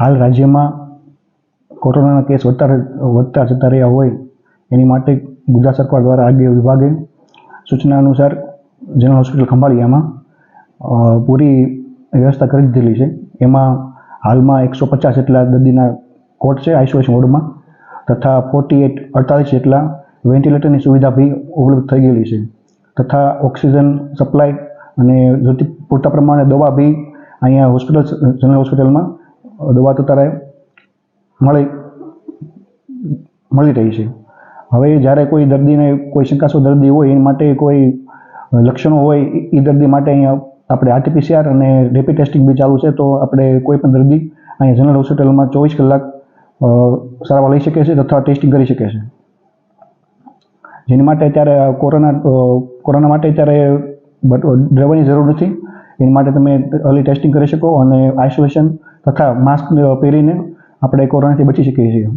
હાલ રાજ્યમાં કોરોનાના કેસ વધતા વધતા જતા રહ્યા હોય એની માટે ગુજરાત સરકાર દ્વારા આરોગ્ય વિભાગે સૂચના અનુસાર જનરલ હોસ્પિટલ ખંભાળિયામાં પૂરી વ્યવસ્થા કરી દીધેલી છે. એમાં હાલમાં એકસો પચાસ જેટલા દર્દીના કોટ છે આઇસોલેશન વોર્ડમાં, તથા ફોર્ટી એટ, અડતાલીસ જેટલા વેન્ટિલેટરની સુવિધા બી ઉપલબ્ધ થઈ ગયેલી છે. તથા ઓક્સિજન સપ્લાય અને પૂરતા પ્રમાણે દવા બી અહીંયા હોસ્પિટલ, જનરલ હોસ્પિટલમાં દવા તો તારે મળી મળી રહી છે. હવે જ્યારે કોઈ દર્દીને કોઈ શંકાસ્પદ દર્દી હોય, એના માટે કોઈ લક્ષણો હોય, એ- દર્દી માટે અહીંયા આપણે આરટીપીસીઆર અને રેપિડ ટેસ્ટિંગ બી ચાલુ છે, તો આપણે કોઈ પણ દર્દી અહીંયા જનરલ હોસ્પિટલમાં ચોવીસ કલાક સારવાર લઈ શકે છે તથા ટેસ્ટિંગ કરી શકે છે. જેની માટે અત્યારે કોરોના કોરોના માટે અત્યારે ડરવાની જરૂર નથી. એની માટે તમે અર્લી ટેસ્ટિંગ કરી શકો અને આઇસોલેશન તથા માસ્ક પહેરીને આપણે કોરોનાથી બચી શકીએ છીએ.